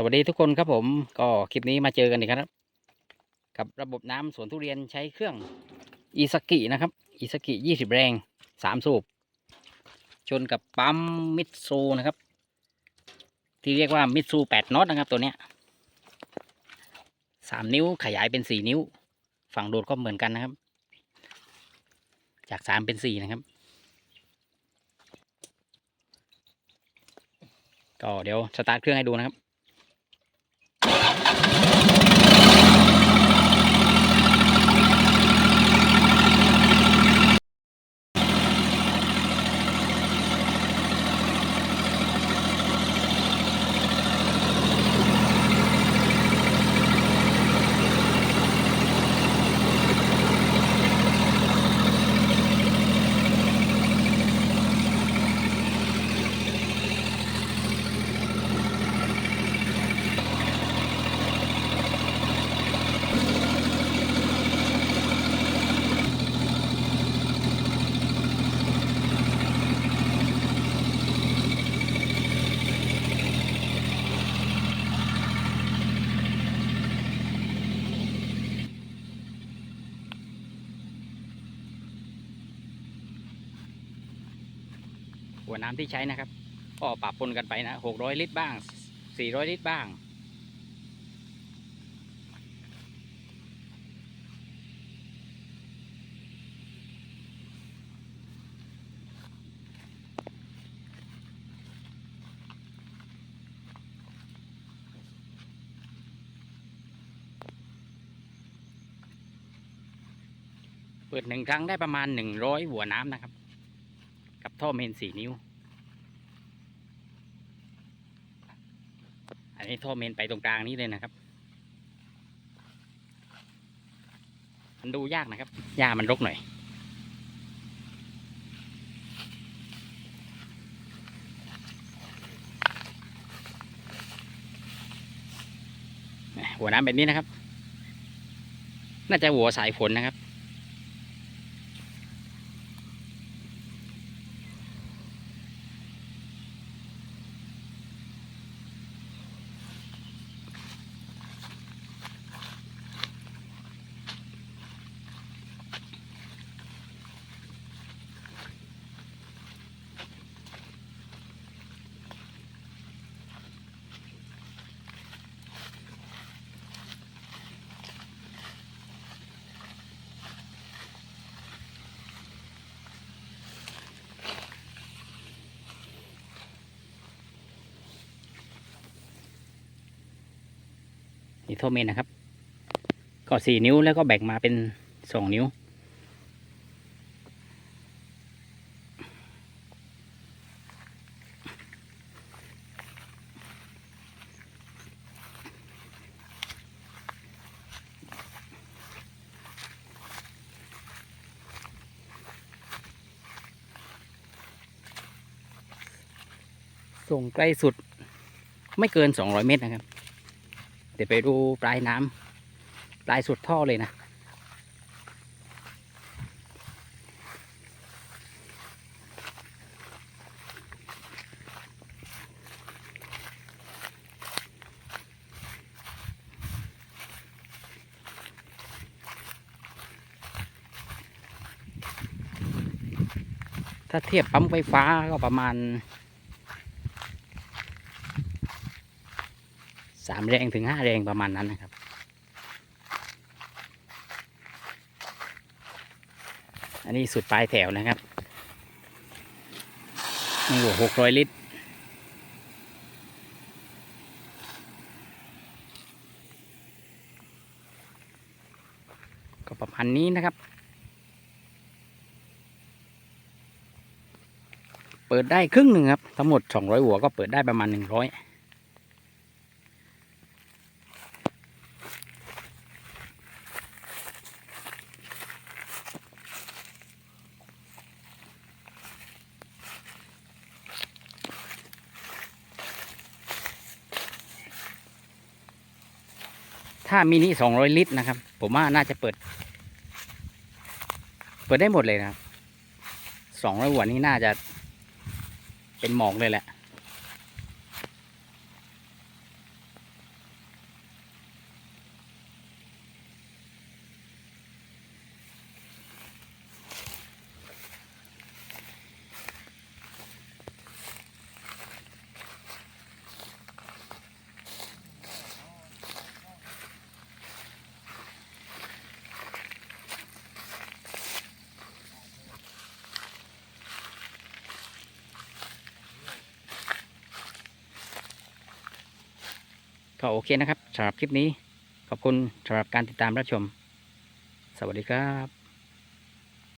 สวัสดีทุกคนครับผมก็คลิปนี้มาเจอกันอีกครับ กับระบบน้ำสวนทุเรียนใช้เครื่องอีสกินะครับอีสกิยี่สิบแรงสามสูบ ชนกับปั๊มมิตซูนะครับ ที่เรียกว่ามิตซูแปดน็อตนะครับตัวเนี้ยสามนิ้วขยายเป็นสี่นิ้ว ฝั่งโดดก็เหมือนกันนะครับ จากสามเป็นสี่นะครับ ก็เดี๋ยวสตาร์ทเครื่องให้ดูนะครับ หัวน้ำที่ใช้นะครับ ก็ปรับปนกันไปนะหกร้อยลิตรบ้างสี่ร้อยลิตรบ้าง เปิดหนึ่งครั้งได้ประมาณหนึ่งร้อยหัวน้ำนะครับ กับท่อเมนสี่นิ้ว อันนี้ท่อเมนไปตรงกลางนี้เลยนะครับ มันดูยากนะครับหญ้ามันรกหน่อย หัวน้ำแบบนี้นะครับ น่าจะหัวสายฝนนะครับ นี่โทเมนนะครับ ก็สี่นิ้วแล้วก็แบ่งมาเป็นสองนิ้ว ส่งใกล้สุดไม่เกินสองร้อยเมตรนะครับ เดี๋ยวไปดูปลายน้ำปลายสุดท่อเลยนะถ้าเทียบปั๊มไฟฟ้าก็ประมาณ สามแรงถึงห้าแรงประมาณนั้นนะครับ อันนี้สุดปลายแถวนะครับนี่หกร้อยลิตรก็ประมาณนี้นะครับ เปิดได้ครึ่งหนึ่งครับ ทั้งหมดสองร้อยหัวก็เปิดได้ประมาณหนึ่งร้อย ถ้ามินิสองร้อยลิตรนะครับ ผมว่าน่าจะเปิด เปิดได้หมดเลยนะครับสองร้อยหัวนี้น่าจะเป็นหมอกเลยแหละ ก็โอเคนะครับสำหรับคลิปนี้ ขอบคุณสำหรับการติดตามรับชม สวัสดีครับ